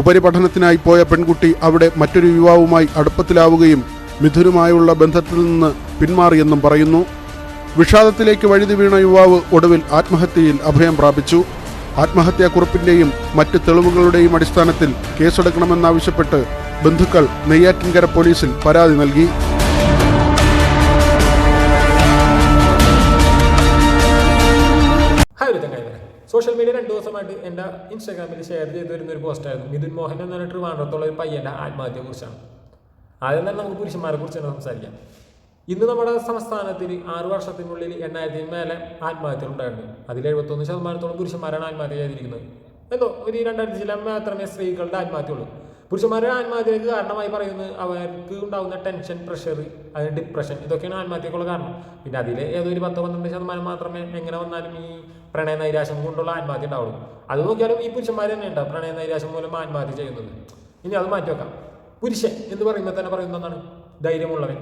ഉപരിപഠനത്തിനായി പോയ പെൺകുട്ടി അവിടെ മറ്റൊരു യുവാവുമായി അടുപ്പത്തിലാവുകയും മിഥുനുമായുള്ള ബന്ധത്തിൽ നിന്ന് പിന്മാറിയെന്നും പറയുന്നു. വിഷാദത്തിലേക്ക് വഴുതി വീണ യുവാവ് ഒടുവിൽ ആത്മഹത്യയിൽ അഭയം പ്രാപിച്ചു. ആത്മഹത്യാക്കുറിപ്പിന്റെയും മറ്റ് തെളിവുകളുടെയും അടിസ്ഥാനത്തിൽ കേസെടുക്കണമെന്നാവശ്യപ്പെട്ട് ബന്ധുക്കൾ നെയ്യാറ്റിൻകര പോലീസിൽ പരാതി നൽകി. ഹായ് സോഷ്യൽ മീഡിയ രണ്ട് ദിവസമായിട്ട് എന്റെ ഇൻസ്റ്റാഗ്രാമിൽ ഷെയർ ചെയ്ത് വരുന്ന ഒരു പോസ്റ്റായിരുന്നു മിഥുൻ മോഹൻ എന്ന് പറഞ്ഞിട്ട് ട്രിവാൻഡ്രത്തുള്ള ഒരു പയ്യന്റെ ആത്മഹത്യയെ കുറിച്ചാണ്. ആദ്യം തന്നെ നമുക്ക് പുരുഷന്മാരെ കുറിച്ച് തന്നെ സംസാരിക്കാം. ഇന്ന് നമ്മുടെ സംസ്ഥാനത്തിൽ ആറു വർഷത്തിനുള്ളിൽ എണ്ണായിരത്തിന് മേലെ ആത്മഹത്യകൾ ഉണ്ടായിട്ടുണ്ട്. അതിൽ എഴുപത്തൊന്ന് ശതമാനത്തോളം പുരുഷന്മാരാണ് ആത്മഹത്യ ചെയ്തിരിക്കുന്നത്. എന്തോ ഒരു രണ്ടായിരത്തി ജില്ല മാത്രമേ സ്ത്രീകളുടെ ആത്മഹത്യയുള്ളൂ. പുരുഷന്മാരുടെ ആത്മഹത്യക്ക് കാരണമായി പറയുന്നത് അവർക്ക് ഉണ്ടാകുന്ന ടെൻഷൻ പ്രഷർ അതിന് ഡിപ്രഷൻ ഇതൊക്കെയാണ് ആത്മഹത്യക്കുള്ള കാരണം. പിന്നെ അതിൽ ഏതൊരു പത്തോ പന്ത്രണ്ട് ശതമാനം മാത്രമേ എങ്ങനെ വന്നാലും ഈ പ്രണയ നൈരാശം കൊണ്ടുള്ള ആത്മഹത്യ ഉണ്ടാവുള്ളൂ. അത് നോക്കിയാലും ഈ പുരുഷന്മാർ തന്നെ ഉണ്ടാവും പ്രണയ നൈരാശം മൂലം ആത്മഹത്യ ചെയ്യുന്നത്. ഇനി അത് മാറ്റി വെക്കാം. പുരുഷൻ എന്ന് പറയുമ്പോൾ തന്നെ പറയുന്ന ഒന്നാണ് ധൈര്യമുള്ളവൻ.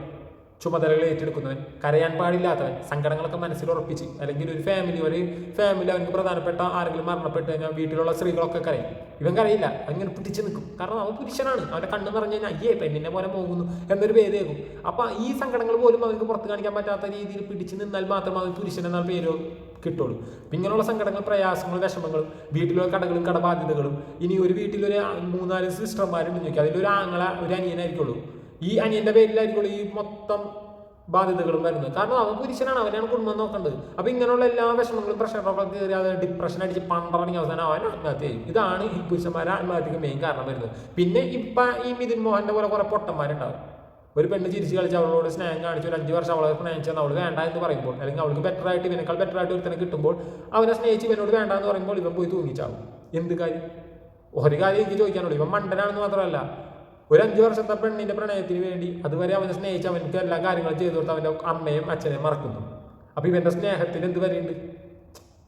ചുമതലകൾ ഏറ്റെടുക്കുന്നവൻ കരയാൻ പാടില്ലാത്തവൻ സങ്കടങ്ങളൊക്കെ മനസ്സിൽ ഉറപ്പിച്ച് അല്ലെങ്കിൽ ഒരു ഫാമിലി ഒരു ഫാമിലി അവനക്ക് പ്രധാനപ്പെട്ട ആരെങ്കിലും മരണപ്പെട്ട് കഴിഞ്ഞാൽ വീട്ടിലുള്ള സ്ത്രീകളൊക്കെ കരയും. ഇവൻ കരയില്ല അങ്ങനെ പിടിച്ചു നിൽക്കും. കാരണം അവൻ പുരുഷനാണ് അവന്റെ കണ്ണ് പറഞ്ഞു കഴിഞ്ഞാൽ അയ്യേ പെണ്ണിനെ പോലെ പോകുന്നു എന്നൊരു പേരേകും അപ്പോൾ അപ്പം ഈ സങ്കടങ്ങൾ പോലും അവർക്ക് പുറത്ത് കാണിക്കാൻ പറ്റാത്ത രീതിയിൽ പിടിച്ചു നിന്നാൽ മാത്രം അവൻ പുരുഷൻ എന്നാൽ പേര് കിട്ടുള്ളൂ. ഇങ്ങനെയുള്ള സങ്കടങ്ങൾ പ്രയാസങ്ങളും വിഷമങ്ങളും വീട്ടിലുള്ള കടകളും കടബാധ്യതകളും ഇനി ഒരു വീട്ടിലൊരു മൂന്നാൽ സിസ്റ്റർമാരുണ്ടെന്ന് നോക്കി അതിലൊരു ആങ്ങള ഒരു അനിയനായിരിക്കുള്ളൂ. ഈ അനിയന്റെ പേരിലായിരിക്കുള്ളൂ ഈ മൊത്തം ബാധ്യതകളും വരുന്നത്. കാരണം അവൻ പുരുഷനാണ് അവനാണ് കുടുംബം നോക്കേണ്ടത്. അപ്പൊ ഇങ്ങനെയുള്ള എല്ലാ വിഷമങ്ങളും പ്രഷറൊക്കെ കയറി അത് ഡിപ്രഷൻ അടിച്ച് പണ്ടറങ്ങി അവസാനം അവൻ ആത്മഹത്യ ചെയ്യും. ഇതാണ് ഈ പുരുഷന്മാരെ ആത്മഹത്യക്ക് മെയിൻ കാരണം വരുന്നത്. പിന്നെ ഇപ്പൊ ഈ മിഥുൻ മോഹന്റെ പോലെ കുറെ പൊട്ടന്മാരുണ്ടാവും. ഒരു പെണ്ണ് ചിരിച്ച് കളിച്ച് അവളോട് സ്നേഹം കാണിച്ചു ഒരു അഞ്ച് വർഷം അവളെ സ്നേഹിച്ചാൽ അവൾ വേണ്ട എന്ന് പറയുമ്പോൾ അല്ലെങ്കിൽ അവൾക്ക് ബെറ്റർ ആയിട്ട് ഇവനേക്കാൾ ബെറ്റർ ആയിട്ട് ഒരുത്തനെ കിട്ടുമ്പോൾ അവനെ സ്നേഹിച്ച് ഇവനോട് വേണ്ട എന്ന് പറയുമ്പോൾ ഇവൻ പോയി തൂങ്ങിച്ചാവും. എന്ത് കാര്യം? ഒരു കാര്യം എനിക്ക് ചോദിക്കാനുള്ളൂ. ഇവൻ മണ്ടനാണെന്ന് മാത്രമല്ല ഒരു അഞ്ചു വർഷത്തെ പെണ്ണിന്റെ പ്രണയത്തിന് വേണ്ടി അതുവരെ അവനെ സ്നേഹിച്ച് അവനക്ക് എല്ലാ കാര്യങ്ങളും ചെയ്തു കൊടുത്ത് അവന്റെ അമ്മയും അച്ഛനെയും മറക്കുന്നു. അപ്പൊ ഇവന്റെ സ്നേഹത്തിൽ എന്ത് വരെയുണ്ട്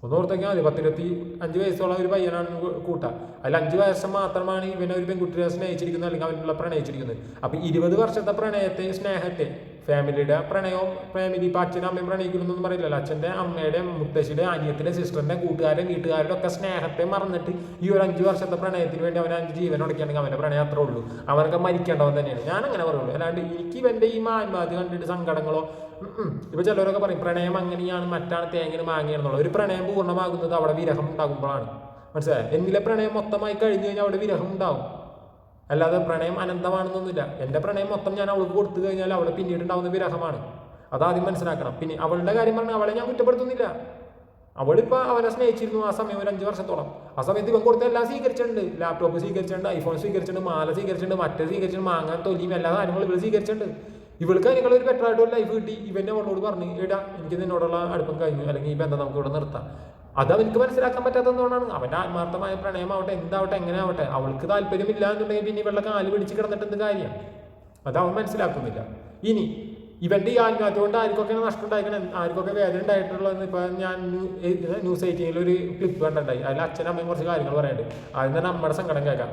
ഒന്ന് ഓർത്തൊക്കെ മതി. പത്തിരുപത്തി അഞ്ച് വയസ്സുള്ള ഒരു പയ്യനാണ് കൂട്ട. അതിൽ അഞ്ച് വയസ്സ് മാത്രമാണ് ഇവനെ ഒരു പെൺകുട്ടിയെ സ്നേഹിച്ചിരിക്കുന്നത് അല്ലെങ്കിൽ അവനുള്ള പ്രണയിച്ചിരിക്കുന്നത്. അപ്പൊ ഇരുപത് വർഷത്തെ പ്രണയത്തെ സ്നേഹത്തെ ഫാമിലിയുടെ പ്രണയവും ഫാമിലി ഇപ്പം അച്ഛനും അമ്മയും പ്രണയിക്കുന്നൊന്നും പറയില്ലല്ലോ. അച്ഛന്റെ അമ്മയുടെ മുത്തശ്ശിയുടെ അനിയത്തിന്റെ സിസ്റ്ററിന്റെ കൂട്ടുകാരുടെ വീട്ടുകാരുടെ ഒക്കെ സ്നേഹത്തെ മറന്നിട്ട് ഈ ഒരു അഞ്ച് വർഷത്തെ പ്രണയത്തിന് വേണ്ടി അവൻ അഞ്ച് ജീവൻ ഉടക്കുകയാണെങ്കിൽ അവന്റെ പ്രണയം അത്രേ ഉള്ളൂ. അവനൊക്കെ മരിക്കേണ്ടവൻ തന്നെയാണ്. ഞാൻ അങ്ങനെ പറയുള്ളൂ. അല്ലാണ്ട് എനിക്ക് ഇവന്റെ ഈ മാന്മാതി കണ്ടിട്ട് സങ്കടങ്ങളോ ഇപ്പം ചിലരൊക്കെ പറയും പ്രണയം അങ്ങനെയാണ് മറ്റാണ് തേങ്ങനെ മാങ്ങയാണെന്നുള്ള ഒരു പ്രണയം പൂർണമാകുന്നത് അവിടെ വിരഹം ഉണ്ടാകുമ്പോഴാണ്. മനസ്സിലായോ? എന്നിലെ പ്രണയം മൊത്തമായി കഴിഞ്ഞു കഴിഞ്ഞാൽ അവിടെ വിരഹം ഉണ്ടാവും. അല്ലാതെ പ്രണയം അനന്തമാണെന്നൊന്നുമില്ല. എന്റെ പ്രണയം മൊത്തം ഞാൻ അവൾക്ക് കൊടുത്തു കഴിഞ്ഞാൽ അവളെ പിന്നീട് ഉണ്ടാവുന്ന വിരഹമാണ് അതാദ്യം മനസ്സിലാക്കണം. പിന്നെ അവളുടെ കാര്യം പറഞ്ഞാൽ അവളെ ഞാൻ കുറ്റപ്പെടുത്തുന്നില്ല. അവളിപ്പോൾ അവനെ സ്നേഹിച്ചിരുന്നു ആ സമയം ഒരു അഞ്ച് വർഷത്തോളം. ആ സമയത്ത് ഇവൻ കൊടുത്ത എല്ലാം സ്വീകരിച്ചിട്ടുണ്ട്. ലാപ്ടോപ്പ് സ്വീകരിച്ചിട്ടുണ്ട് ഐഫോൺ സ്വീകരിച്ചിട്ടുണ്ട് മാല സ്വീകരിച്ചിട്ടുണ്ട് മറ്റേ സ്വീകരിച്ചിട്ടുണ്ട് മാങ്ങാൻ തൊലിയും എല്ലാ കാര്യങ്ങളും ഇവൾ സ്വീകരിച്ചിട്ടുണ്ട്. ഇവൾക്ക് അതിനുള്ള ഒരു ബെറ്റർ ആയിട്ടുള്ള ലൈഫ് കിട്ടി. ഇവന്റെ അവളോട് പറഞ്ഞു എടാ എനിക്ക് നിന്നോടുള്ള അടുപ്പം കഴിഞ്ഞു. അല്ലെങ്കിൽ ഈ ബന്ധം നമുക്ക് ഇവിടെ നിർത്താം. അത് അവനക്ക് മനസ്സിലാക്കാൻ പറ്റാത്തതുകൊണ്ടാണ്. അവന്റെ ആത്മാർത്ഥമായ പ്രണയമാവട്ടെ എന്താവട്ടെ എങ്ങനെ ആവട്ടെ അവൾക്ക് താല്പര്യമില്ല എന്നുണ്ടെങ്കിൽ പിന്നെ ഇവളുടെ കാൽ പിടിച്ച് കിടന്നിട്ട് എന്ത് കാര്യം? അത് അവൻ മനസ്സിലാക്കുന്നില്ല. ഇനി ഇവന്റെ ഈ ആത്മഹത്യ കൊണ്ട് ആർക്കൊക്കെ നഷ്ടം ഉണ്ടായിരിക്കണം ആർക്കൊക്കെ വേദന ഉണ്ടായിട്ടുള്ളതെന്ന് ഞാൻ ന്യൂസ് എയ്റ്റീനിൽ ഒരു ക്ലിപ്പ് കണ്ടുണ്ടായി അതിൽ അച്ഛനും അമ്മയും കുറച്ച് കാര്യങ്ങൾ പറയുന്നുണ്ട്. ആദ്യം തന്നെ നമ്മുടെ സങ്കടം കേൾക്കാം.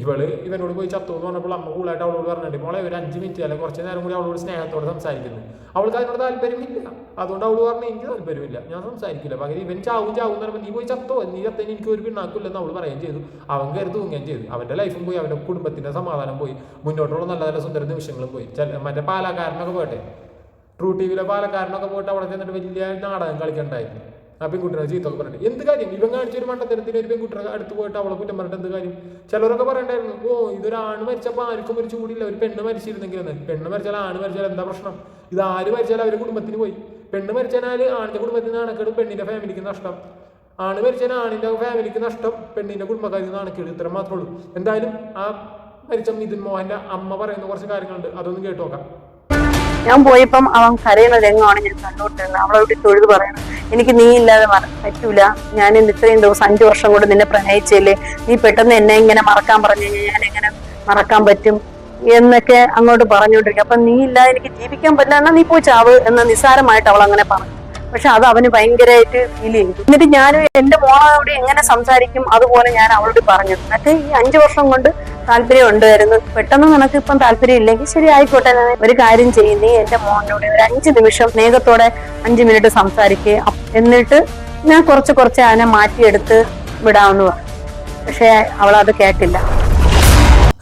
ഇവൾ ഇവനോട് പോയി ചത്തു എന്ന് പറഞ്ഞപ്പോൾ അമ്മ കൂളായിട്ട് അവളോട് പറഞ്ഞിട്ട് മോളെ ഒരു അഞ്ച് മിനിറ്റ് അല്ലെങ്കിൽ കുറച്ച് നേരം കൂടി അവളോട് സ്നേഹത്തോടെ സംസാരിക്കുന്നു. അവൾക്ക് അതിനോട് താല്പര്യമില്ല അതുകൊണ്ട് അവൾ പറഞ്ഞു എനിക്ക് താല്പര്യമില്ല ഞാൻ സംസാരിക്കില്ല. പകരം ഇവൻ ചാവും ചാവും എന്ന് പറയുമ്പോൾ നീ പോയി ചത്തോ? നീ ചത്തേന് എനിക്ക് ഒരു പിണ്ണാക്കില്ലെന്ന് അവൾ പറയുകയും ചെയ്തു. അവൻ കയറി തൂങ്ങുകയും ചെയ്തു. അവന്റെ ലൈഫും പോയി. അവന്റെ കുടുംബത്തിന്റെ സമാധാനം പോയി. മുന്നോട്ടുള്ള നല്ല നല്ല സുന്ദര നിമിഷങ്ങളും പോയി. ചില മറ്റേ പാലക്കാരനൊക്കെ പോട്ടെ ട്രൂ ടി വിയിലെ പാലക്കാരനൊക്കെ പോയിട്ട് അവിടെ ചെന്നിട്ട് വലിയ നാടകം കളിക്കണ്ടായിരുന്നു. ആ പെൺകുട്ടിനെ ചീത്തൊക്കെ പറഞ്ഞിട്ട്. എന്ത് കാര്യം? ഇവൻ കാണിച്ച മണ്ടത്തരത്തിന് ഒരു പെൺകുട്ടിയുടെ അടുത്ത് പോയിട്ട് അവളെ കുറ്റം പറഞ്ഞിട്ട് എന്ത് കാര്യം? ചിലരൊക്കെ പറയണ്ടായിരുന്നു ഓ ഇതൊരാണ് മരിച്ചപ്പോൾ ആർക്കും ഒരു ചൂടില്ല ഒരു പെണ്ണ് മരിച്ചിരുന്നെങ്കിൽ എന്ന് പെണ്ണ് മരിച്ചാൽ ആണ് മരിച്ചാൽ എന്താ പ്രശ്നം? ഇത് ആര് മരിച്ചാൽ അവരുടെ കുടുംബത്തിന് പോയി. പെണ്ണ് മരിച്ചാൽ ആണിന്റെ കുടുംബത്തിന് നാണക്കേട് പെണ്ണിന്റെ ഫാമിലിക്ക് നഷ്ടം. ആണ് മരിച്ചാൽ ആണിന്റെ ഫാമിലിക്ക് നഷ്ടം പെണ്ണിന്റെ കുടുംബക്കാർക്ക് നാണക്കേട് ഇത്ര മാത്രമേ ഉള്ളൂ. എന്തായാലും ആ മരിച്ച മിഥുൻ മോഹന്റെ അമ്മ പറയുന്ന കുറച്ച് കാര്യങ്ങളുണ്ട് അതൊന്നും കേട്ടു നോക്കാം. ഞാൻ പോയപ്പം അവൻ കരയുന്ന രംഗമാണ് ഞാൻ കണ്ടുകൊണ്ടിരുന്നത് അവളോട് തൊഴുത് പറയണം എനിക്ക് നീ ഇല്ലാതെ പറ്റൂല. ഞാൻ ഇത്രയും ദിവസം അഞ്ചു വർഷം കൊണ്ട് നിന്നെ പ്രണയിച്ചല്ലേ. നീ പെട്ടെന്ന് എന്നെ ഇങ്ങനെ മറക്കാൻ പറഞ്ഞു കഴിഞ്ഞാൽ ഞാൻ എങ്ങനെ മറക്കാൻ പറ്റും? എന്നൊക്കെ അങ്ങോട്ട് പറഞ്ഞുകൊണ്ടിരിക്കും അപ്പൊ നീ ഇല്ലാതെ എനിക്ക് ജീവിക്കാൻ പറ്റില്ല. എന്നാ നീ പോയി ചാവ്. എന്ന് നിസ്സാരമായിട്ട് അവൾ അങ്ങനെ പറഞ്ഞു. പക്ഷെ അത് അവന് ഭയങ്കരമായിട്ട് ഫീൽ ചെയ്തു എന്നിട്ട് ഞാൻ എന്റെ മോളോട് എങ്ങനെ സംസാരിക്കും അതുപോലെ ഞാൻ അവളോട് പറഞ്ഞു. എന്നിട്ട് ഈ അഞ്ചു വർഷം കൊണ്ട് താല്പര്യം ഉണ്ടായിരുന്നു. പെട്ടെന്ന് നിനക്ക് ഇപ്പം താല്പര്യം ഇല്ലെങ്കിൽ ശരി ആയിക്കോട്ടെ ഒരു കാര്യം ചെയ്യും. നീ എന്റെ മോനോട് ഒരു അഞ്ച് നിമിഷം സ്നേഹത്തോടെ അഞ്ച് മിനിറ്റ് സംസാരിക്കുക എന്നിട്ട് ഞാൻ കുറച്ച് കുറച്ച് അവനെ മാറ്റിയെടുത്ത് വിടാമെന്ന് പറഞ്ഞു. പക്ഷെ അവൾ അത് കേട്ടില്ല.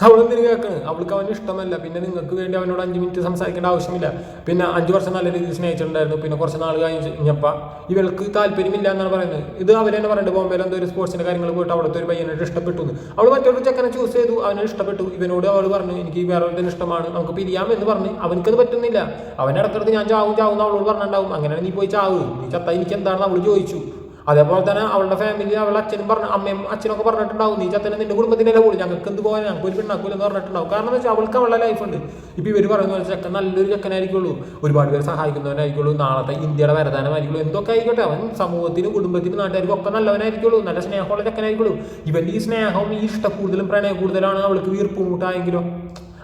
അവളെന്തിനു കേൾക്കണ്? അവൾക്ക് അവന് ഇഷ്ടമല്ല. പിന്നെ നിങ്ങൾക്ക് വേണ്ടി അവനോട് അഞ്ച് മിനിറ്റ് സംസാരിക്കേണ്ട ആവശ്യമില്ല. പിന്നെ അഞ്ച് വർഷം നല്ല രീതിയിൽ സ്നേഹിച്ചിട്ടുണ്ടായിരുന്നു. പിന്നെ കുറച്ച് നാൾ കഴിഞ്ഞപ്പോൾ ഇവൾക്ക് താല്പര്യമില്ല എന്നാണ് പറയുന്നത്. ഇത് അവർ തന്നെ പറയുന്നത് ബോംബെയിൽ എന്തോ ഒരു സ്പോർട്സിന്റെ കാര്യങ്ങൾ പോയിട്ട് അവിടുത്തെ ഒരു പയ്യനായിട്ട് ഇഷ്ടപ്പെട്ടു അവൾ മറ്റൊരു ചെക്കനെ ചൂസ് ചെയ്തു. അവനെ ഇഷ്ടപ്പെട്ടു. ഇവനോട് അവൾ പറഞ്ഞു എനിക്ക് വേറെ ഒരു ഇഷ്ടമാണ്. നമുക്ക് പിരിയാം എന്ന് പറഞ്ഞ് അവനക്കത് പറ്റുന്നില്ല. അവൻ അടുത്തടുത്ത് ഞാൻ ചാവും ചാവും അവളോട് പറഞ്ഞിട്ടുണ്ടാവും. അങ്ങനെ നീ പോയി ചാവ്. നീ ചത്ത എനിക്ക് എന്താണെന്ന് അവൾ ചോദിച്ചു. അതേപോലെ തന്നെ അവളുടെ ഫാമിലി അവളുടെ അച്ഛനും പറഞ്ഞ അമ്മയും അച്ഛനൊക്കെ പറഞ്ഞിട്ടുണ്ടാവും നീ ചത്തനെ നിന്റെ കുടുംബത്തിന്റെ കൂടി ഞങ്ങൾക്ക് എന്ത് പോകാൻ ഞങ്ങൾക്ക് ഒരു പെണ്ണാക്കൂല എന്ന് പറഞ്ഞിട്ടുണ്ടാവും. കാരണം വെച്ചാൽ അവൾക്ക് അവളുടെ ലൈഫ് ഉണ്ട്. ഇപ്പോൾ ഇവർ പറയുന്ന പോലെ ചെക്കൻ നല്ലൊരു ചെക്കനായിരിക്കുള്ളൂ. ഒരുപാട് പേര് സഹായിക്കുന്നവനായിരിക്കുള്ളൂ നാളത്തെ ഇന്ത്യയുടെ വരദാനമായിരിക്കുള്ളൂ. എന്തൊക്കെ ആയിക്കോട്ടെ. അവൻ സമൂഹത്തിനും കുടുംബത്തിനും നാട്ടുകാർക്കും ഒക്കെ നല്ലവനായിരിക്കുള്ളൂ. നല്ല സ്നേഹമുള്ള ചെക്കനായിരിക്കുള്ളൂ. ഇവന്റെ ഈ സ്നേഹവും ഈ ഇഷ്ട കൂടുതലും പ്രണയം കൂടുതലാണ് അവൾക്ക് വീർപ്പ് കൂട്ടായെങ്കിലോ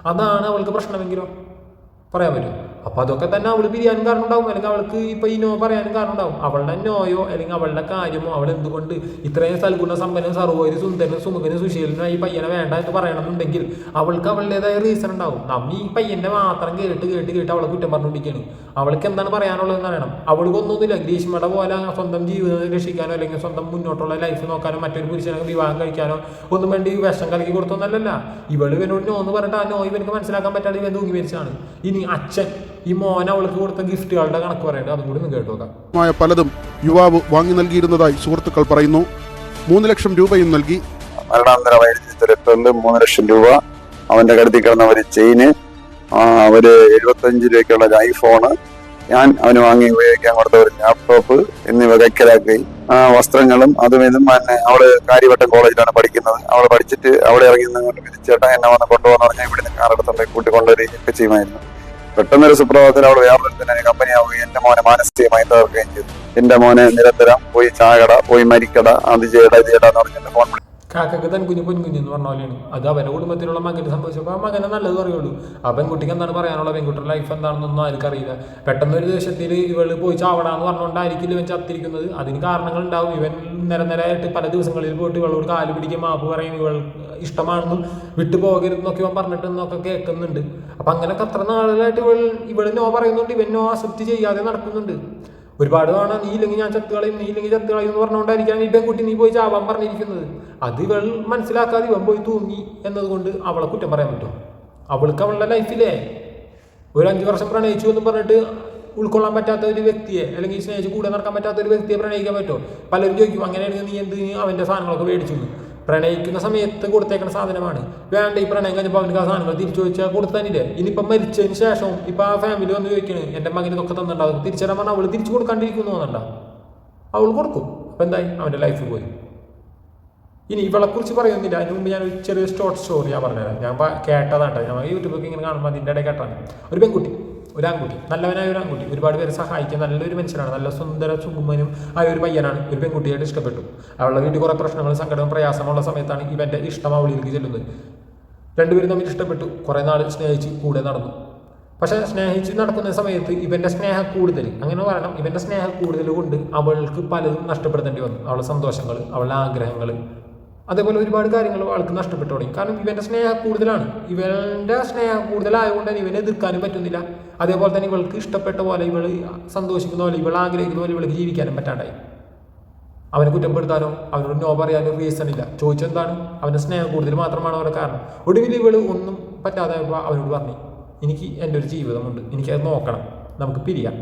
അതാണ് അവൾക്ക് പ്രശ്നമെങ്കിലോ? പറയാൻ പറ്റും അപ്പൊ അതൊക്കെ തന്നെ അവൾ പിരിയാനും കാരണം ഉണ്ടാവും അല്ലെങ്കിൽ അവൾക്ക് ഇപ്പൊ ഈ നോ പറയാനും കാരണം ഉണ്ടാവും അവളുടെ നോയോ അല്ലെങ്കിൽ അവളുടെ കാര്യമോ അവൾ എന്തുകൊണ്ട് ഇത്രയും സൽഗുണ സമ്പന്നനും സർവോര് സുന്ദരനും സുമുഖനും സുശീലനും ഈ പയ്യനെ വേണ്ട എന്ന് പറയണമെന്നുണ്ടെങ്കിൽ അവൾക്ക് അവളുടേതായ റീസൺ ഉണ്ടാവും. നമ്മ ഈ പയ്യന്റെ മാത്രം കേട്ട് കേട്ട് കേട്ട് അവളെ കുറ്റം പറഞ്ഞുകൊണ്ടിരിക്കുകയാണ്. അവൾക്ക് എന്താണ് പറയാനുള്ളതെന്ന് അറിയണം. അവൾക്ക് ഒന്നുമില്ല ഗ്രീഷ്മയുടെ പോലെ സ്വന്തം ജീവിതം രക്ഷിക്കാനോ അല്ലെങ്കിൽ സ്വന്തം മുന്നോട്ടുള്ള ലൈഫ് നോക്കാനോ മറ്റൊരു പുരുഷനെ വിവാഹം കഴിക്കാനോ ഒന്നും വേണ്ടി വിഷം കലക്കി കൊടുത്തൊന്നല്ലല്ല. ഇവൾ ഇവനോട് നോ എന്ന് പറഞ്ഞിട്ട് ആ നോ ഇവനക്ക് മനസ്സിലാക്കാൻ പറ്റാതെ ഇവൻ തൂങ്ങി മരിച്ചാണ് ഇനി അച്ഛൻ ഈ മോൻ അവൾക്ക് കൊടുത്ത ഗിഫ്റ്റുകളുടെ കണക്ക് പറയുന്നത് അതും കൂടി ഒന്ന് കേട്ടു നോക്കാം പലതും യുവാവ് വാങ്ങി നൽകിയിരുന്നതായി സുഹൃത്തുക്കൾ പറയുന്നു. മൂന്ന് ലക്ഷം രൂപയും നൽകി. മരണാന്തര വൈദ്യുതി മൂന്ന് ലക്ഷം രൂപ. അവന്റെ കരുതി കിടന്ന ഒരു ചെയിന് അവർ ഒരു എഴുപത്തഞ്ച് രൂപയ്ക്കുള്ള ഒരു ഐഫോണ്. ഞാൻ അവന് വാങ്ങി ഉപയോഗിക്കാൻ കൊടുത്ത ഒരു ലാപ്ടോപ്പ് എന്നിവ കൈക്കലാക്കി ആ വസ്ത്രങ്ങളും അതും ഇതും പിന്നെ അവൾ കാര്യവട്ടം കോളേജിലാണ് പഠിക്കുന്നത്. അവൾ പഠിച്ചിട്ട് അവിടെ ഇറങ്ങി നിന്നുകൊണ്ട് വിളിച്ചേട്ടാ എന്നെ വന്ന് കൊണ്ടുപോകാന്ന് പറഞ്ഞാൽ ഇവിടെ നിന്ന് കാറെടുത്തുണ്ടെങ്കിൽ കൂട്ടിക്കൊണ്ടുവരികയൊക്കെ ചെയ്യുമായിരുന്നു. പെട്ടെന്നൊരു സുപ്രഭാതത്തിൽ അവൾ വ്യാപാരത്തിന് കമ്പനിയാവുകയും എന്റെ മോനെ മാനസികമായി തകർക്കുകയും ചെയ്തു. എന്റെ മോനെ നിരന്തരം പോയി ചാകട പോയി മരിക്കട അത് ചെയ്യട ചെയ്യട എന്ന് പറഞ്ഞിട്ട് ഫോൺ കാക്കക്ക് തൻ കുഞ്ഞു പൊൻകുഞ്ഞു എന്ന് പറഞ്ഞ പോലെയാണ്. അത് അവരുടെ കുടുംബത്തിലുള്ള മകന് സംഭവിച്ചപ്പോൾ ആ മകനെ നല്ലത് പറയുള്ളൂ. ആ പെൺകുട്ടിക്ക് എന്താണ് പറയാനുള്ള പെൺകുട്ടിയുടെ ലൈഫ് എന്താണെന്നൊന്നും ആർക്കും അറിയില്ല. പെട്ടെന്ന് ഒരു ദിവസത്തിൽ ഇവൾ പോയി ചാവടാന്ന് പറഞ്ഞുകൊണ്ടായിരിക്കില്ല ഇവൻ ചത്തിരിക്കുന്നത്? അതിന് കാരണങ്ങൾ ഉണ്ടാവും. ഇവൻ നിരന്തരമായിട്ട് പല ദിവസങ്ങളിൽ പോയിട്ട് ഇവളോട് കാൽ പിടിക്കും മാപ്പ് പറയും ഇവൾ ഇഷ്ടമാണെന്നും വിട്ടു പോകരുതെന്നൊക്കെ ഇവൻ പറഞ്ഞിട്ടെന്നൊക്കെ കേൾക്കുന്നുണ്ട്. അപ്പൊ അങ്ങനെയൊക്കെ അത്ര നാളുകളായിട്ട് ഇവൾ ഇവൾ നോ പറയുന്നുണ്ട്. ഇവൻ നോ അക്സെപ്റ്റ് ചെയ്യാതെ നടക്കുന്നുണ്ട്. ഒരുപാട് തവണ നീ ഇല്ലെങ്കിൽ ഞാൻ ചത്തുകളയും നീ ഇല്ലെങ്കിൽ ചത്ത് കളയും എന്ന് പറഞ്ഞുകൊണ്ടായിരിക്കാം ഈ പെൺകുട്ടി നീ പോയി ചാവാൻ പറഞ്ഞിരിക്കുന്നത്. അത് ഇവൾ മനസ്സിലാക്കാതെ ഇവൻ പോയി തൂങ്ങി എന്നതുകൊണ്ട് അവളെ കുറ്റം പറയാൻ പറ്റും. അവൾക്ക് അവളുടെ ലൈഫിലെ ഒരു അഞ്ച് വർഷം പ്രണയിച്ചു എന്ന് പറഞ്ഞിട്ട് ഉൾക്കൊള്ളാൻ പറ്റാത്ത ഒരു വ്യക്തിയെ അല്ലെങ്കിൽ സ്നേഹിച്ച് കൂടെ നടക്കാൻ പറ്റാത്ത ഒരു വ്യക്തിയെ പ്രണയിക്കാൻ പറ്റുമോ? പലരും ചോദിക്കും അങ്ങനെയാണെങ്കിൽ നീ എന്ത് അവന്റെ സാധനങ്ങളൊക്കെ മേടിച്ചു. പ്രണയിക്കുന്ന സമയത്ത് കൊടുത്തേക്കുന്ന സാധനമാണ്. വേണ്ട ഈ പ്രണയം കഴിഞ്ഞപ്പോൾ അവനക്ക് ആ സാധനങ്ങൾ തിരിച്ചു ചോദിച്ചാൽ കൊടുത്തന്നില്ലേ? ഇനിയിപ്പം മരിച്ചതിന് ശേഷം ഇപ്പം ആ ഫാമിലി വന്ന് ചോദിക്കണേ എന്റെ മകന് ഇതൊക്കെ തന്നിട്ടുണ്ടാവും തിരിച്ചറിയാൻ പറഞ്ഞാൽ അവൾ തിരിച്ചു കൊടുക്കാണ്ടിരിക്കുന്നു എന്നുണ്ട അവൾ കൊടുക്കും. അപ്പം എന്തായി? അവന്റെ ലൈഫ് പോയി. ഇനി ഇവളെക്കുറിച്ച് പറയുന്നില്ല. അതിന് മുമ്പ് ഞാൻ ഒരു ചെറിയ ഷോർട്ട് സ്റ്റോറി ഞാൻ പറഞ്ഞുതരാം. ഞാൻ കേട്ടതാണ് ഞാൻ യൂട്യൂബൊക്കെ ഇങ്ങനെ കാണുമ്പോൾ അതിന്റെ ഇടയിൽ കേട്ടാണ്. ഒരു പെൺകുട്ടി. ഒരു ആൺകുട്ടി നല്ലവനായ ഒരു ആൺകുട്ടി ഒരുപാട് പേരെ സഹായിക്കാൻ നല്ലൊരു മനുഷ്യനാണ് നല്ല സുന്ദര ചുമ്മനും ആയ ഒരു പയ്യനാണ് ഒരു പെൺകുട്ടിയായിട്ട് ഇഷ്ടപ്പെട്ടു. അവളുടെ വീട്ടിൽ കുറേ പ്രശ്നങ്ങൾ സങ്കടവും പ്രയാസമുള്ള സമയത്താണ് ഇവന്റെ ഇഷ്ടം അവളിലേക്ക് ചെല്ലുന്നത്. രണ്ടുപേരും തമ്മിൽ ഇഷ്ടപ്പെട്ടു കുറേ നാൾ സ്നേഹിച്ച് കൂടെ നടന്നു. പക്ഷേ സ്നേഹിച്ച് നടക്കുന്ന സമയത്ത് ഇവന്റെ സ്നേഹം കൂടുതൽ. അങ്ങനെ പറയണം ഇവന്റെ സ്നേഹം കൂടുതൽ കൊണ്ട് അവൾക്ക് പലതും നഷ്ടപ്പെടുത്തേണ്ടി വന്നു. അവളുടെ സന്തോഷങ്ങൾ അവളുടെ ആഗ്രഹങ്ങൾ അതേപോലെ ഒരുപാട് കാര്യങ്ങൾ ആൾക്ക് നഷ്ടപ്പെട്ടു തുടങ്ങി. കാരണം ഇവന്റെ സ്നേഹം കൂടുതലാണ്. ഇവന്റെ സ്നേഹം കൂടുതലായതുകൊണ്ട് തന്നെ ഇവനെ എതിർക്കാനും പറ്റുന്നില്ല. അതേപോലെ തന്നെ ഇവൾക്ക് ഇഷ്ടപ്പെട്ട പോലെ ഇവൾ സന്തോഷിക്കുന്ന പോലെ ഇവൾ ആഗ്രഹിക്കുന്ന പോലെ ഇവൾക്ക് ജീവിക്കാനും പറ്റാണ്ടായി. അവനെ കുറ്റപ്പെടുത്താനോ അവനോട് നോ പറയാനോ റീസൺ ഇല്ല. ചോദിച്ചെന്താണ്? അവന്റെ സ്നേഹം കൂടുതൽ മാത്രമാണ് അവരുടെ കാരണം. ഒടുവിൽ ഇവൾ ഒന്നും പറ്റാതെ അവനോട് പറഞ്ഞു എനിക്ക് എന്റെ ഒരു ജീവിതമുണ്ട്. എനിക്കത് നോക്കണം. നമുക്ക് പിരിയാം.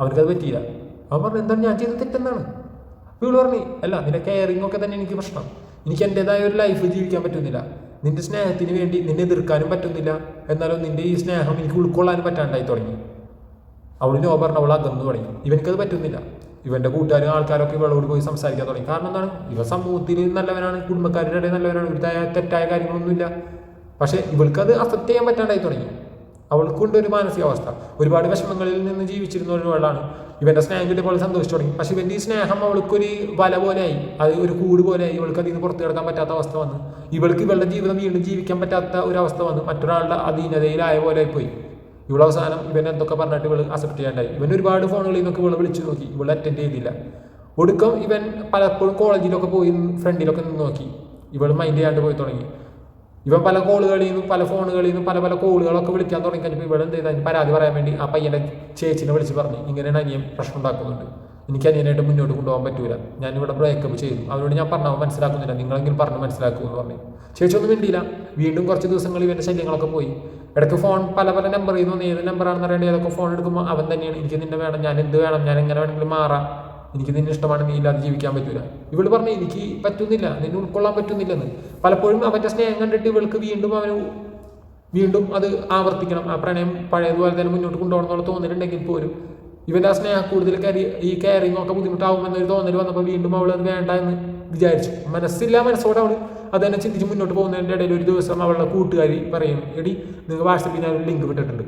അവനക്കത് പറ്റിയില്ല. അവൻ പറഞ്ഞു എന്താണ്? ഞാൻ ചെയ്തത് തെറ്റെന്നാണ് വീട് പറഞ്ഞു അല്ല നിന്റെ കെയറിംഗ് ഒക്കെ തന്നെ എനിക്ക് പ്രശ്നം. എനിക്ക് എന്റെതായ ഒരു ലൈഫ് ജീവിക്കാൻ പറ്റുന്നില്ല. നിന്റെ സ്നേഹത്തിന് വേണ്ടി നിന്നെ എതിർക്കാനും പറ്റുന്നില്ല. എന്നാലും നിന്റെ ഈ സ്നേഹം എനിക്ക് ഉൾക്കൊള്ളാനും പറ്റാണ്ടായി തുടങ്ങി. അവൾ നോ പറഞ്ഞ അവൾ അകന്നു തുടങ്ങി. ഇവനക്കത് പറ്റുന്നില്ല. ഇവന്റെ കൂട്ടുകാരും ആൾക്കാരൊക്കെ ഇവളോട് പോയി സംസാരിക്കാൻ തുടങ്ങി. കാരണം എന്താണ്? ഇവ സമൂഹത്തിൽ നല്ലവനാണ് കുടുംബക്കാരുടെ ഇടയിൽ നല്ലവനാണ് ഇവരുടെ തെറ്റായ- തെറ്റായ കാര്യങ്ങളൊന്നുമില്ല. പക്ഷെ ഇവൾക്കത് അക്സെപ്റ്റ് ചെയ്യാൻ പറ്റാണ്ടായി തുടങ്ങി. അവൾക്കുണ്ട് ഒരു മാനസികാവസ്ഥ. ഒരുപാട് വിഷമങ്ങളിൽ നിന്ന് ജീവിച്ചിരുന്ന ഒരാളാണ് ഇവന്റെ സ്നേഹം കിട്ടിയപ്പോൾ സന്തോഷിച്ചു തുടങ്ങി. പക്ഷെ ഇവന്റെ ഈ സ്നേഹം അവൾക്കൊരു വല പോലെയായി. അത് ഒരു കൂട് പോലെയായി. ഇവൾക്ക് അതിൽ നിന്ന് പുറത്തു കിടക്കാൻ പറ്റാത്ത അവസ്ഥ വന്നു. ഇവൾക്ക് ഇവളുടെ ജീവിതം വീണ്ടും ജീവിക്കാൻ പറ്റാത്ത ഒരു അവസ്ഥ വന്നു. മറ്റൊരാളുടെ അധീനതയിലായ പോലെ പോയി. ഇവൾ അവസാനം ഇവൻ എന്തൊക്കെ പറഞ്ഞിട്ട് ഇവൾ അക്സെപ്റ്റ് ചെയ്യാണ്ടായി. ഇവൻ ഒരുപാട് ഫോണുകളിൽ നിന്നൊക്കെ ഇവളെ വിളിച്ചു നോക്കി. ഇവൾ അറ്റൻഡ് ചെയ്തില്ല. ഒടുക്കം ഇവൻ പലപ്പോഴും കോളേജിലൊക്കെ പോയി ഫ്രണ്ടിലൊക്കെ നിന്ന് നോക്കി. ഇവൾ മൈൻഡ് ചെയ്യാണ്ട് പോയി തുടങ്ങി. ഇവൻ പല കോളുകളിൽ നിന്നും പല ഫോണുകളിൽ നിന്നും പല പല കോളുകളൊക്കെ വിളിക്കാൻ തുടങ്ങി. കഴിഞ്ഞപ്പോൾ ഇവിടെ എന്ത് ചെയ്താൽ പരാതി പറയാൻ വേണ്ടി ആ പയ്യന്റെ ചേച്ചിനെ വിളിച്ച് പറഞ്ഞു. ഇങ്ങനെയാണ് അനിയൻ പ്രശ്നം ഉണ്ടാക്കുന്നുണ്ട് എനിക്ക് അനിയനായിട്ട് മുന്നോട്ട് കൊണ്ടുപോകാൻ പറ്റൂല. ഞാനിവിടെ ബ്രേക്കപ്പ് ചെയ്തു അവരോട് ഞാൻ പറഞ്ഞു മനസ്സിലാക്കുന്നില്ല. നിങ്ങളെങ്കിലും പറഞ്ഞ് മനസ്സിലാക്കൂ എന്ന് പറഞ്ഞു. ചേച്ചി ഒന്നും വേണ്ടിയില്ല വീണ്ടും കുറച്ച് ദിവസങ്ങൾ ഇവന്റെ ശല്യങ്ങളൊക്കെ പോയി. ഇടയ്ക്ക് ഫോൺ പല പല നമ്പർ ചെയ്യുന്നു നീ ഏത് നമ്പറാണെന്ന് അറിയേണ്ടത് ഏതൊക്കെ ഫോൺ എടുക്കുമ്പോൾ അവൻ തന്നെയാണ് എനിക്ക് നിന്നെ വേണം. ഞാൻ എന്ത് വേണം? ഞാൻ എങ്ങനെ വേണമെങ്കിലും മാറാം. എനിക്ക് നിന്നെ ഇഷ്ടമാണ് നീ ഇല്ലാതെ ജീവിക്കാൻ പറ്റൂല. ഇവൾ പറഞ്ഞു എനിക്ക് പറ്റുന്നില്ല നിന്നെ ഉൾക്കൊള്ളാൻ പറ്റുന്നില്ലെന്ന്. പലപ്പോഴും അവന്റെ സ്നേഹം കണ്ടിട്ട് ഇവൾക്ക് വീണ്ടും അവന് വീണ്ടും അത് ആവർത്തിക്കണം. ആ പ്രണയം പഴയതുപോലെ തന്നെ മുന്നോട്ട് കൊണ്ടുപോകണം എന്നുള്ള തോന്നലുണ്ടെങ്കിൽ പോലും ഇവന്റെ ആ സ്നേഹം കൂടുതൽ കരി ഈ കെയറിങ് ഒക്കെ ബുദ്ധിമുട്ടാവുമെന്നൊരു തോന്നൽ വന്നപ്പോൾ വീണ്ടും അവൾ അത് വേണ്ട എന്ന് വിചാരിച്ചു. മനസ്സില്ല മനസ്സോടെ അവൾ അത് തന്നെ ചിന്തിച്ച് മുന്നോട്ട് പോകുന്നതിന്റെ ഇടയിൽ ഒരു ദിവസം അവളുടെ കൂട്ടുകാരി പറയും എടി നിങ്ങൾ വാട്സപ്പിൽ ഞാൻ ഒരു ലിങ്ക് വിട്ടിട്ടുണ്ട്.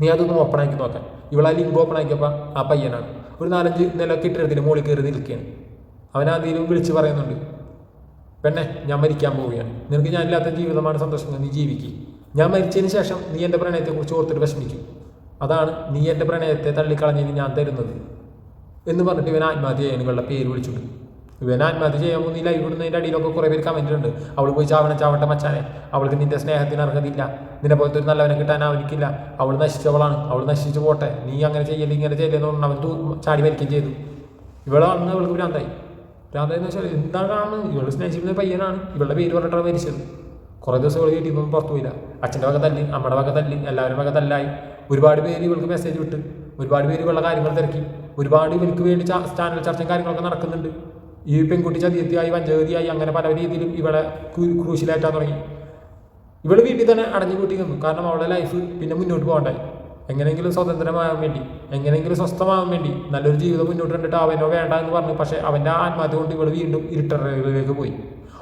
നീ അതൊന്ന് ഓപ്പൺ ആക്കി നോക്കാൻ ഇവളാ ലിങ്ക് ഓപ്പൺ ആക്കിയപ്പോൾ ആ പയ്യനാണ്. ഒരു നാലഞ്ച് നില കെട്ടിടത്തിന് മുകളിൽ കയറി നിൽക്കുകയാണ്. അവൻ വിളിച്ച് പറയുന്നുണ്ട് പെണ്ണെ ഞാൻ മരിക്കാൻ പോവുകയാണ്. നിനക്ക് ഞാനില്ലാത്ത ജീവിതമാണ് സന്തോഷം നീ ജീവിക്കും. ഞാൻ മരിച്ചതിന് ശേഷം നീ എന്റെ പ്രണയത്തെക്കുറിച്ച് ഓർത്തിട്ട് വിഷമിക്കും. അതാണ് നീ എന്റെ പ്രണയത്തെ തള്ളിക്കളഞ്ഞതിന് ഞാൻ തരുന്നത്. എന്ന് പറഞ്ഞിട്ട് ഇവൻ ആത്മഹത്യ പേര് വിളിച്ചിട്ട് ഇവൻ ആത്മഹത്യ ചെയ്യാൻ പോകുന്നില്ല. ഇവിടുന്ന് ഇടുന്നതിന്റെ അടിയിലൊക്കെ കുറേ പേര് കമന്റ് ഉണ്ട് അവൾ പോയി ചാവണ ചാവട്ടെ മച്ചാനെ. അവൾക്ക് നിന്റെ സ്നേഹത്തിന് അർഹതയില്ല. നിന്നെ പോലത്തെ ഒരു നല്ലവനെ കിട്ടാൻ അവനിക്കില്ല. അവൾ നശിച്ചവളാണ്. അവൾ നശിച്ചു പോട്ടെ. നീ അങ്ങനെ ചെയ്യല്ലേ ഇങ്ങനെ ചെയ്യല്ലേ എന്ന് പറഞ്ഞ് അവൻ ചാടി മരിക്കുകയും ചെയ്തു. ഇവളാണ് ഇവൾക്ക് ഭ്രാന്തായി. ഭ്രാന്തായി എന്ന് വെച്ചാൽ എന്താണ് ഇവൾ സ്നേഹിച്ചിരുന്ന പയ്യനാണ്. ഇവളുടെ പേര് പറഞ്ഞിട്ടാണ് മരിച്ചത്. കുറേ ദിവസം ഇവൾ വീട്ടിൽ നിന്നും പുറത്തു പോയില്ല. അച്ഛന്റെ വക തല്ലി അമ്മയുടെ വക തല്ലി എല്ലാവരുടെ വക തല്ലായി. ഒരുപാട് പേര് ഇവൾക്ക് മെസ്സേജ് വിട്ട്. ഒരുപാട് പേര് ഇവളുടെ കാര്യങ്ങൾ തിരക്കി. ഒരുപാട് ഇവർക്ക് വേണ്ടി ചാനൽ ചർച്ചയും കാര്യങ്ങളൊക്കെ നടക്കുന്നുണ്ട്. ഈ പെൺകുട്ടി ചതിയത്തിയായി വഞ്ചകതിയായി അങ്ങനെ പല രീതിയിലും ഇവളെ ക്രൂ- ക്രൂശിലേറ്റാൻ തുടങ്ങി. ഇവിടെ വീട്ടിൽ തന്നെ അടഞ്ഞു കൂട്ടി നിന്നു കാരണം അവളുടെ ലൈഫ് പിന്നെ മുന്നോട്ട് പോകണ്ടേ? എങ്ങനെയെങ്കിലും സ്വതന്ത്രമാകാൻ വേണ്ടി എങ്ങനെയെങ്കിലും സ്വസ്ഥമാകാൻ വേണ്ടി നല്ലൊരു ജീവിതം മുന്നോട്ട് കണ്ടിട്ട് അവനോ വേണ്ട എന്ന് പറഞ്ഞു. പക്ഷേ അവന്റെ ആത്മഹത്യ കൊണ്ട് ഇവിടെ വീണ്ടും ഇരുട്ടറയിലേക്ക് പോയി.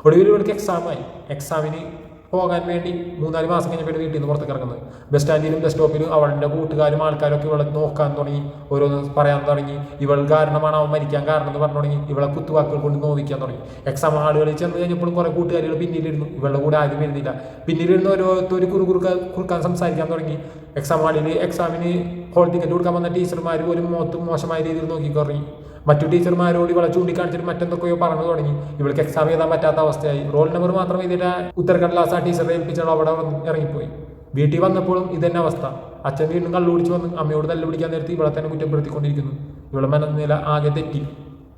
ഒടുവിൽ ഇവൾക്ക് എക്സാമായി എക്സാമിന് പോകാൻ വേണ്ടി മൂന്നാൽ മാസം കഴിഞ്ഞപ്പോൾ വീട്ടിൽ നിന്ന് പുറത്തേക്ക് ഇറങ്ങുന്നത്. ബസ് സ്റ്റാൻഡിലും ബസ് സ്റ്റോപ്പിലും അവളുടെ കൂട്ടുകാരും ആൾക്കാരൊക്കെ ഇവളെ നോക്കാൻ തുടങ്ങി. ഓരോന്ന് പറയാൻ തുടങ്ങി. ഇവൾ കാരണമാണ് അവൻ മരിക്കാൻ കാരണം എന്ന് പറഞ്ഞു തുടങ്ങി. ഇവളെ കുത്തുവാക്കുകൾ കൊണ്ട് നോവിക്കാൻ തുടങ്ങി. എക്സാം ആളുകളിൽ ചെന്ന് കഴിഞ്ഞപ്പോൾ കുറേ കൂട്ടുകാരികൾ പിന്നിലിരുന്നു. ഇവളുടെ കൂടെ ആരും വരുന്നില്ല പിന്നിലിരുന്ന് ഓരോരുത്തർ കുറു കുറുക്ക കുറുക്കാൻ സംസാരിക്കാൻ തുടങ്ങി. എക്സാം ഹാളിൽ എക്സാമിന് ഹോൾ ടിക്കറ്റ് കൊടുക്കാൻ വന്ന ടീച്ചർമാർ പോലും മോത്തും മോശമായ രീതിയിൽ നോക്കി തുടങ്ങി മറ്റു ടീച്ചർമാരോട് ഇവളെ ചൂണ്ടിക്കാണിച്ചിട്ട് മറ്റെന്തൊക്കെയോ പറഞ്ഞു തുടങ്ങി. ഇവൾക്ക് എക്സാം എഴുതാൻ പറ്റാത്ത അവസ്ഥയായി. റോൾ നമ്പർ മാത്രം ഇതിന്റെ ഉത്തരക്കടലാസ് ആ ടീച്ചറെ ഏൽപ്പിച്ചാൽ അവിടെ ഇറങ്ങിപ്പോയി. വീട്ടിൽ വന്നപ്പോഴും ഇതന്നെ അവസ്ഥ. അച്ഛൻ വീണ്ടും കള്ളുപിടിച്ച് വന്ന് അമ്മയോട് തല്ലു പിടിക്കാൻ നേരത്തെ ഇവളെ തന്നെ കുറ്റപ്പെടുത്തിക്കൊണ്ടിരിക്കുന്നു. ഇവളെ മനനില ആകെ തെറ്റി.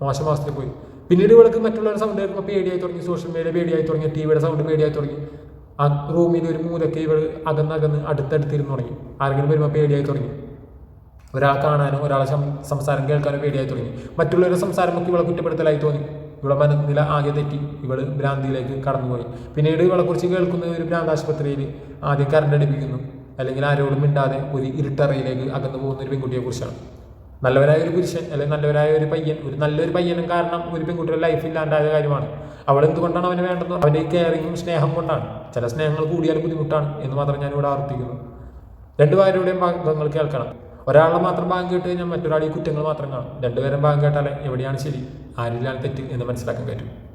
മോശം അവസ്ഥയിൽ പോയി. പിന്നീട് ഇവൾക്ക് മറ്റുള്ളവരുടെ സൗണ്ട് കേൾക്കുമ്പോൾ പേടിയായി തുടങ്ങി. സോഷ്യൽ മീഡിയ പേടിയായി തുടങ്ങി. ടി വിയുടെ സൗണ്ട് പേടിയായി തുടങ്ങി. ആ റൂമിൽ ഒരു മൂലൊക്കെ ഇവൾ അകന്നകന്ന് അടുത്തടുത്തിരുന്ന് തുടങ്ങി. ആരെങ്കിലും വരുമ്പോൾ പേടിയായി തുടങ്ങി. ഒരാൾ കാണാനോ ഒരാളെ സംസാരം കേൾക്കാനോ പേടിയായി തുടങ്ങി. മറ്റുള്ളവരുടെ സംസാരമൊക്കെ ഇവളെ കുറ്റപ്പെടുത്തലായി തോന്നി. ഇവളെ മനനില ആകെ തെറ്റി. ഇവൾ ഭ്രാന്തിയിലേക്ക് കടന്നുപോയി. പിന്നീട് ഇവളെ കുറിച്ച് കേൾക്കുന്ന ഒരു ഭ്രാന്താശുപത്രിയിൽ ആദ്യം കറണ്ട് അടിപ്പിക്കുന്നു. അല്ലെങ്കിൽ ആരോടും മിണ്ടാതെ ഒരു ഇരുട്ടറയിലേക്ക് അകന്നു പോകുന്ന ഒരു പെൺകുട്ടിയെ കുറിച്ചാണ്. നല്ലവരായ ഒരു പുരുഷൻ അല്ലെങ്കിൽ നല്ലവരായ ഒരു പയ്യൻ ഒരു നല്ലൊരു പയ്യനും കാരണം ഒരു പെൺകുട്ടിയുടെ ലൈഫ് ഇല്ലാണ്ടായ കാര്യമാണ്. അവൾ എന്തുകൊണ്ടാണ് അവന് വേണ്ടത്? അവന്റെ കെയറിങ്ങും സ്നേഹം കൊണ്ടാണ്. ചില സ്നേഹങ്ങൾ കൂടിയാൽ ബുദ്ധിമുട്ടാണ് എന്ന് മാത്രം ഞാൻ ഇവിടെ ആവർത്തിക്കുന്നു രണ്ടുപേരുടെയും ഭാഗങ്ങൾ കേൾക്കണം. ഒരാളുടെ മാത്രം ഭാഗം കേട്ട് കഴിഞ്ഞാൽ മറ്റൊരാൾ ഈ കുറ്റങ്ങൾ മാത്രം കാണും. രണ്ടുപേരും ഭാഗം കേട്ടാലേ എവിടെയാണ് ശരി? ആരിലാണ് തെറ്റ് എന്ന് മനസ്സിലാക്കാൻ പറ്റും.